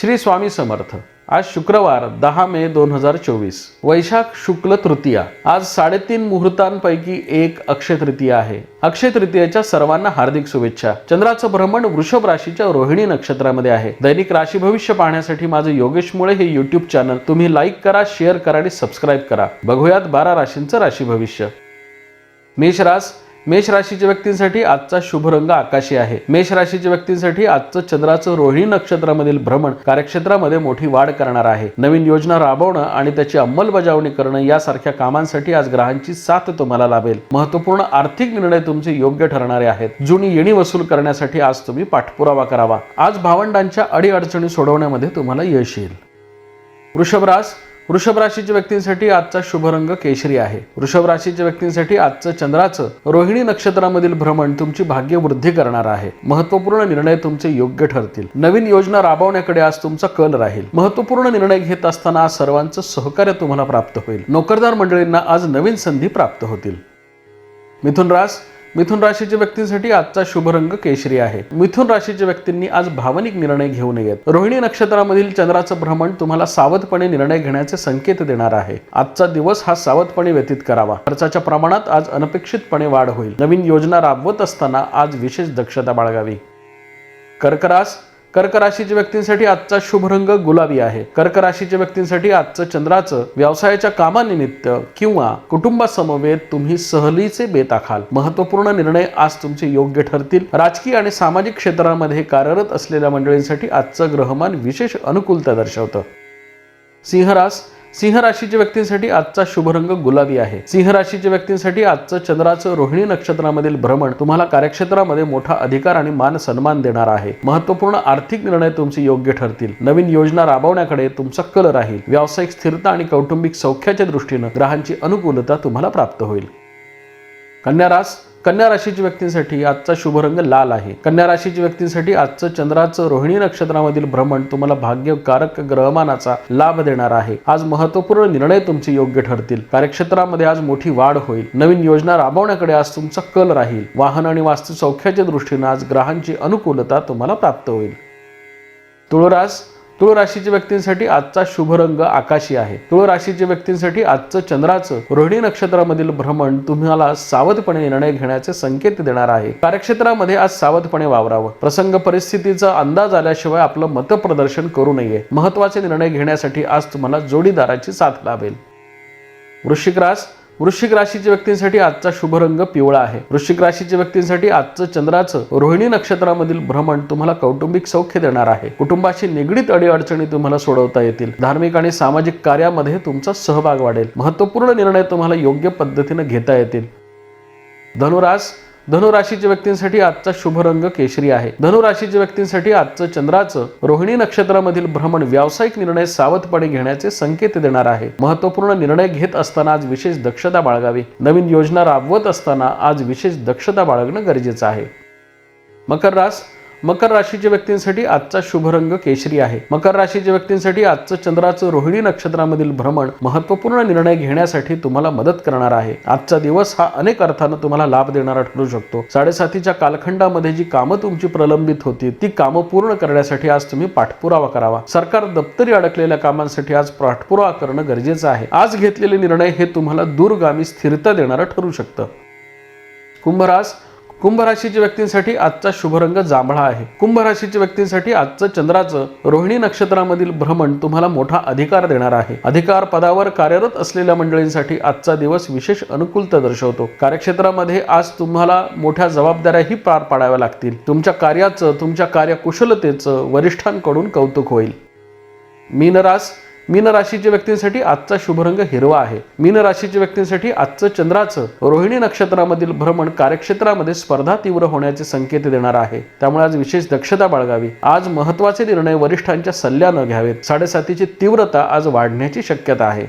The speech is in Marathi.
श्री स्वामी समर्थ. आज शुक्रवार दहा मे दोन हजार चोवीस. वैशाख शुक्ल तृतीया. आज साडेतीन मुहूर्तांपैकी एक अक्षय तृतीया आहे. अक्षय तृतीयेच्या सर्वांना हार्दिक शुभेच्छा. चंद्राचं भ्रमण वृषभ राशीच्या रोहिणी नक्षत्रामध्ये आहे. दैनिक राशी भविष्य पाहण्यासाठी माझं योगेश मुळे हे युट्यूब चॅनल तुम्ही लाईक करा शेअर करा आणि सबस्क्राईब करा. बघूयात बारा राशींचं राशी भविष्य. मेष रास मेष राशीच्या व्यक्तींसाठी आजचा शुभ रंग आकाशी आहे. मेष राशीच्या व्यक्तींसाठी आजचं चंद्राचं रोहिणी नक्षत्रामधील भ्रमण कार्यक्षेत्रामध्ये मोठी वाढ करणार आहे. नवीन योजना राबवणं आणि त्याची अंमलबजावणी करणं यासारख्या कामांसाठी आज ग्रहांची साथ तुम्हाला लाभेल. महत्त्वपूर्ण आर्थिक निर्णय तुमचे योग्य ठरणारे आहेत. जुनी येणी वसूल करण्यासाठी आज तुम्ही पाठपुरावा करावा. आज भावंडांच्या अडीअडचणी सोडवण्यामध्ये तुम्हाला यश येईल. वृषभरास वृषभ राशीच्या व्यक्तींसाठी आजचा शुभ रंग केशरी आहे. वृषभ राशीच्या व्यक्तींसाठी आजचं चंद्राचं रोहिणी नक्षत्रामधील भ्रमण तुमची भाग्यवृद्धी करणार आहे. महत्त्वपूर्ण निर्णय तुमचे योग्य ठरतील. नवीन योजना राबवण्याकडे आज तुमचा कल राहील. महत्त्वपूर्ण निर्णय घेत असताना आज सर्वांचं सहकार्य तुम्हाला प्राप्त होईल. नोकरदार मंडळींना आज नवीन संधी प्राप्त होतील. मिथुन रास मिथुन राशीच्या व्यक्तींसाठी आजचा शुभ रंग केशरी आहे. मिथुन राशीच्या व्यक्तींनी आज भावनिक निर्णय घेऊ नयेत. रोहिणी नक्षत्रामधील चंद्राचं भ्रमण तुम्हाला सावधपणे निर्णय घेण्याचे संकेत देणार आहे. आजचा दिवस हा सावधपणे व्यतीत करावा. खर्चाच्या प्रमाणात आज अनपेक्षितपणे वाढ होईल. नवीन योजना राबवत असताना आज विशेष दक्षता बाळगावी. कर्करास कर्क राशीच्या व्यक्तींसाठी आजचा शुभ रंग गुलाबी आहे. कर्क राशीच्या व्यक्तींसाठी आजचं चंद्राचं व्यवसायाच्या कामानिमित्त किंवा कुटुंबासमवेत तुम्ही सहलीचे बेत आखाल महत्त्वपूर्ण निर्णय आज तुमचे योग्य ठरतील. राजकीय आणि सामाजिक क्षेत्रामध्ये कार्यरत असलेल्या मंडळींसाठी आजचं ग्रहमान विशेष अनुकूलता दर्शवतं. सिंहरास सिंह राशीच्या व्यक्तींसाठी आजचा शुभ रंग गुलाबी आहे. सिंह राशीच्या व्यक्तींसाठी आजचं चंद्राचं रोहिणी नक्षत्रामधील भ्रमण तुम्हाला कार्यक्षेत्रामध्ये मोठा अधिकार आणि मान सन्मान देणार आहे. महत्त्वपूर्ण आर्थिक निर्णय तुमचे योग्य ठरतील. नवीन योजना राबवण्याकडे तुमचा कल राहील. व्यावसायिक स्थिरता आणि कौटुंबिक सौख्याच्या दृष्टीनं ग्रहांची अनुकूलता तुम्हाला प्राप्त होईल. कन्या रास कन्या राशीच्या व्यक्तींसाठी आजचा शुभ रंग लाल आहे. कन्या राशीच्या व्यक्तींसाठी आजचं चंद्राचं रोहिणी नक्षत्रामधील भ्रमण तुम्हाला भाग्यकारक ग्रहमानाचा लाभ देणार आहे. आज महत्त्वपूर्ण निर्णय तुमचे योग्य ठरतील. कार्यक्षेत्रामध्ये आज मोठी वाढ होईल. नवीन योजना राबवण्याकडे आज तुमचा कल राहील. वाहन आणि वास्तू सौख्याच्या दृष्टीनं आज ग्रहांची अनुकूलता तुम्हाला प्राप्त होईल. तुळरास तुळ राशीच्या व्यक्तींसाठी आजचा शुभ रंग आकाशी आहे. तुळ राशीच्या व्यक्तींसाठी आजचं चंद्राचं रोहिणी नक्षत्रामधील भ्रमण तुम्हाला सावधपणे निर्णय घेण्याचे संकेत देणार आहे. कार्यक्षेत्रामध्ये आज सावधपणे वावरावं. प्रसंग परिस्थितीचा अंदाज आल्याशिवाय आपलं मतप्रदर्शन करू नये. महत्त्वाचे निर्णय घेण्यासाठी आज तुम्हाला जोडीदाराची साथ लाभेल. वृश्चिक रास वृश्चिक राशीच्या व्यक्तींसाठी आजचा शुभ रंग पिवळा आहे. वृश्चिक राशीच्या व्यक्तींसाठी आजचं चंद्राचं रोहिणी नक्षत्रामधील भ्रमण तुम्हाला कौटुंबिक सौख्य देणार आहे. कुटुंबाशी निगडीत अडीअडचणी तुम्हाला सोडवता येतील. धार्मिक आणि सामाजिक कार्यामध्ये तुमचा सहभाग वाढेल. महत्त्वपूर्ण निर्णय तुम्हाला योग्य पद्धतीने घेता येतील. धनुरास धनुराशीच्या व्यक्तींसाठी आजचा शुभ रंग केशरी आहे. धनुराशीच्या व्यक्तींसाठी आजचं चंद्राचं रोहिणी नक्षत्रामधील भ्रमण व्यावसायिक निर्णय सावधपणे घेण्याचे संकेत देणार आहे. महत्त्वपूर्ण निर्णय घेत असताना आज विशेष दक्षता बाळगावी. नवीन योजना राबवत असताना आज विशेष दक्षता बाळगणं गरजेचं आहे. मकर रास मकर राशीच्या व्यक्तींसाठी आजचा शुभ रंग केशरी आहे. मकर राशीच्या व्यक्तींसाठी आजचं चंद्राचं रोहिणी नक्षत्रामधील भ्रमण महत्त्वपूर्ण निर्णय घेण्यासाठी तुम्हाला मदत करणार आहे. आजचा दिवस हा अनेक अर्थानं तुम्हाला लाभ देणारा ठरू शकतो. साडेसातीच्या कालखंडामध्ये जी कामं तुमची प्रलंबित होती ती कामं पूर्ण करण्यासाठी आज तुम्ही पाठपुरावा करावा. सरकार दप्तरी अडकलेल्या कामांसाठी आज पाठपुरावा करणं गरजेचं आहे. आज घेतलेले निर्णय हे तुम्हाला दूरगामी स्थिरता देणारं ठरू शकतं. कुंभरास कुंभ राशीच्या व्यक्तींसाठी आजचा शुभ रंग जांभळा आहे. कुंभ राशीच्या व्यक्तींसाठी आजचं चंद्राचं रोहिणी नक्षत्रामधील भ्रमण तुम्हाला मोठा अधिकार देणार आहे. अधिकार पदावर कार्यरत असलेल्या मंडळींसाठी आजचा दिवस विशेष अनुकूलता दर्शवतो. कार्यक्षेत्रामध्ये आज तुम्हाला मोठ्या जबाबदाऱ्याही पार पाडाव्या लागतील. तुमच्या कार्याचं तुमच्या कार्यकुशलतेचं वरिष्ठांकडून कौतुक होईल. मीनरास मीन राशीच्या व्यक्तींसाठी आजचा शुभ रंग हिरवा आहे. मीन राशीच्या व्यक्तींसाठी आजचं चंद्राचं रोहिणी नक्षत्रामधील भ्रमण कार्यक्षेत्रामध्ये स्पर्धा तीव्र होण्याचे संकेत देणार आहे. त्यामुळे आज विशेष दक्षता बाळगावी. आज महत्त्वाचे निर्णय वरिष्ठांच्या सल्ल्यानं घ्यावेत. साडेसातीची तीव्रता आज वाढण्याची शक्यता आहे.